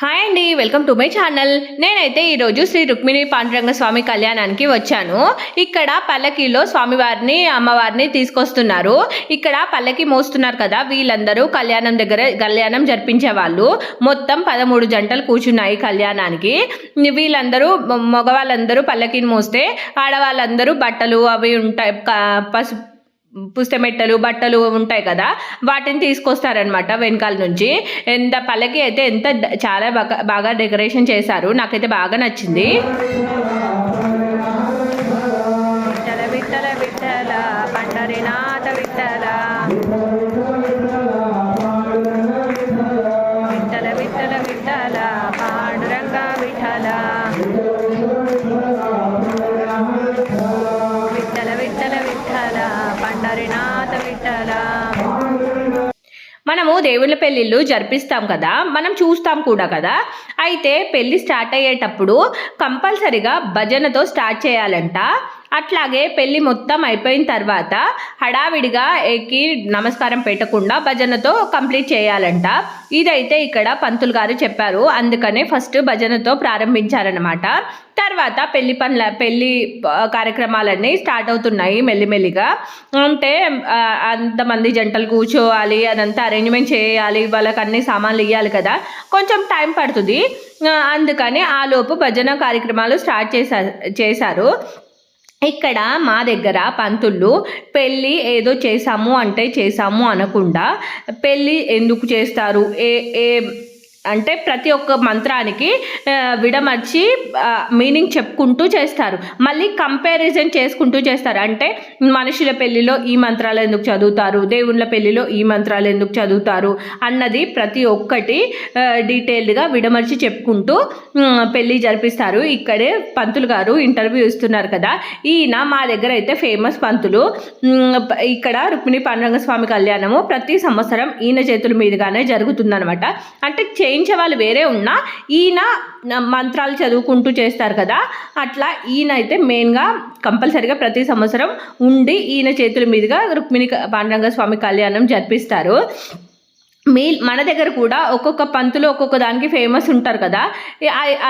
Hi అండి welcome to my channel నేనైతే ఈరోజు శ్రీ రుక్మిణి పాండురంగ స్వామి కళ్యాణానికి వచ్చాను. ఇక్కడ పల్లకిలో స్వామివారిని అమ్మవారిని తీసుకొస్తున్నారు. ఇక్కడ పల్లకి మోస్తున్నారు కదా వీళ్ళందరూ కళ్యాణం దగ్గర కళ్యాణం జరిపించే వాళ్ళు. మొత్తం పదమూడు జంటలు కూర్చున్నాయి కళ్యాణానికి. వీళ్ళందరూ మగవాళ్ళందరూ పల్లకిని మోస్తే ఆడవాళ్ళందరూ బట్టలు అవి ఉంటాయి పసుపు పుస్తమెట్టలు బట్టలు ఉంటాయి కదా వాటిని తీసుకొస్తారనమాట వెనకాల నుంచి. ఎంత పల్లకి అయితే ఎంత చాలా బాగా బాగా డెకరేషన్ చేశారు. నాకైతే బాగా నచ్చింది. విట్టల విట్టల పండరినాథ విట్టల మనము దేవుళ్ళ పెళ్ళిళ్ళు జరిపిస్తాం కదా మనం చూస్తాం కూడా కదా. అయితే పెళ్ళి స్టార్ట్ అయ్యేటప్పుడు కంపల్సరిగా భజనతో స్టార్ట్ చేయాలంట. అట్లాగే పెళ్ళి మొత్తం అయిపోయిన తర్వాత హడావిడిగా ఎక్కి నమస్కారం పెట్టకుండా భజనతో కంప్లీట్ చేయాలంట. ఇదైతే ఇక్కడ పంతులు గారు చెప్పారు. అందుకనే ఫస్ట్ భజనతో ప్రారంభించారనమాట తర్వాత పెళ్ళి పనుల పెళ్ళి కార్యక్రమాలన్నీ స్టార్ట్ అవుతున్నాయి మెల్లిమెల్లిగా. అంటే అంతమంది జంటలు కూర్చోవాలి అదంతా అరేంజ్మెంట్ చేయాలి వాళ్ళకి అన్ని సామాన్లు ఇవ్వాలి కదా. కొంచెం టైం పడుతుంది. అందుకని ఆ లోపు భజన కార్యక్రమాలు స్టార్ట్ చేశా చేశారు. ఇక్కడ మా దగ్గర పంతుళ్ళు పెళ్ళి ఏదో చేసాము అంటే చేసాము అనకుండా పెళ్ళి ఎందుకు చేస్తారు? ఏ ఏ అంటే ప్రతి ఒక్క మంత్రానికి విడమర్చి మీనింగ్ చెప్పుకుంటూ చేస్తారు. మళ్ళీ కంపారిజన్ చేసుకుంటూ చేస్తారు. అంటే మనుషుల పెళ్ళిలో ఈ మంత్రాలు ఎందుకు చదువుతారు? దేవుళ్ళ పెళ్ళిలో ఈ మంత్రాలు ఎందుకు చదువుతారు? అన్నది ప్రతి ఒక్కటి డీటెయిల్డ్గా విడమర్చి చెప్పుకుంటూ పెళ్ళి జరిపిస్తారు. ఇక్కడే పంతులు గారు ఇంటర్వ్యూ ఇస్తున్నారు కదా. ఈయన మా దగ్గర అయితే ఫేమస్ పంతులు. ఇక్కడ రుక్మిణి పాండురంగ స్వామి కళ్యాణము ప్రతి సంవత్సరం ఈయన చేతుల మీదుగానే జరుగుతుందనమాట అంటే చే చేయించే వాళ్ళు వేరే ఉన్నా ఈయన మంత్రాలు చదువుకుంటూ చేస్తారు కదా అట్లా ఈయన అయితే మెయిన్గా కంపల్సరిగా ప్రతి సంవత్సరం ఉండి ఈయన చేతుల మీదుగా రుక్మిణి పాండరంగ స్వామి కళ్యాణం జరిపిస్తారు. మీ మన దగ్గర కూడా ఒక్కొక్క పంతులు ఒక్కొక్క దానికి ఫేమస్ ఉంటారు కదా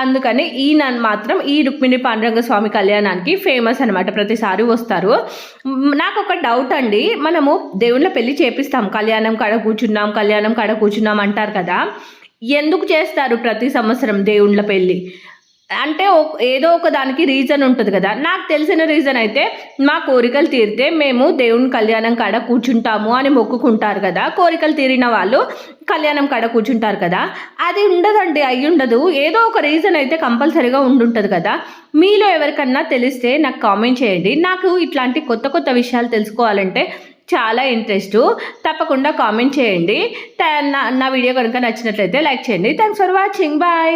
అందుకని ఈయన మాత్రం ఈ రుక్మిణి పాండురంగ స్వామి కళ్యాణానికి ఫేమస్ అనమాట ప్రతిసారి వస్తారు. నాకు ఒక డౌట్ అండి మనము దేవుళ్ళ పెళ్ళి చేపిస్తాం కళ్యాణం కాడ కూర్చున్నాం కళ్యాణం కాడ కూర్చున్నాం అంటారు కదా ఎందుకు చేస్తారు ప్రతి సంవత్సరం దేవుళ్ళ పెళ్ళి? అంటే ఏదో ఒక దానికి రీజన్ ఉంటుంది కదా. నాకు తెలిసిన రీజన్ అయితే మా కోరికలు తీరితే మేము దేవుని కళ్యాణం కాడ కూర్చుంటాము అని మొక్కుకుంటారు కదా. కోరికలు తీరిన వాళ్ళు కళ్యాణం కాడ కూర్చుంటారు కదా. అది ఉండదండి అయి ఉండదు. ఏదో ఒక రీజన్ అయితే కంపల్సరీగా ఉండుంటుంది కదా. మీలో ఎవరికన్నా తెలిస్తే నాకు కామెంట్ చేయండి. నాకు ఇట్లాంటి కొత్త కొత్త విషయాలు తెలుసుకోవాలంటే చాలా ఇంట్రెస్ట్ తప్పకుండా కామెంట్ చేయండి. నా నా వీడియో కనుక నచ్చినట్లయితే లైక్ చేయండి. Thanks for watching bye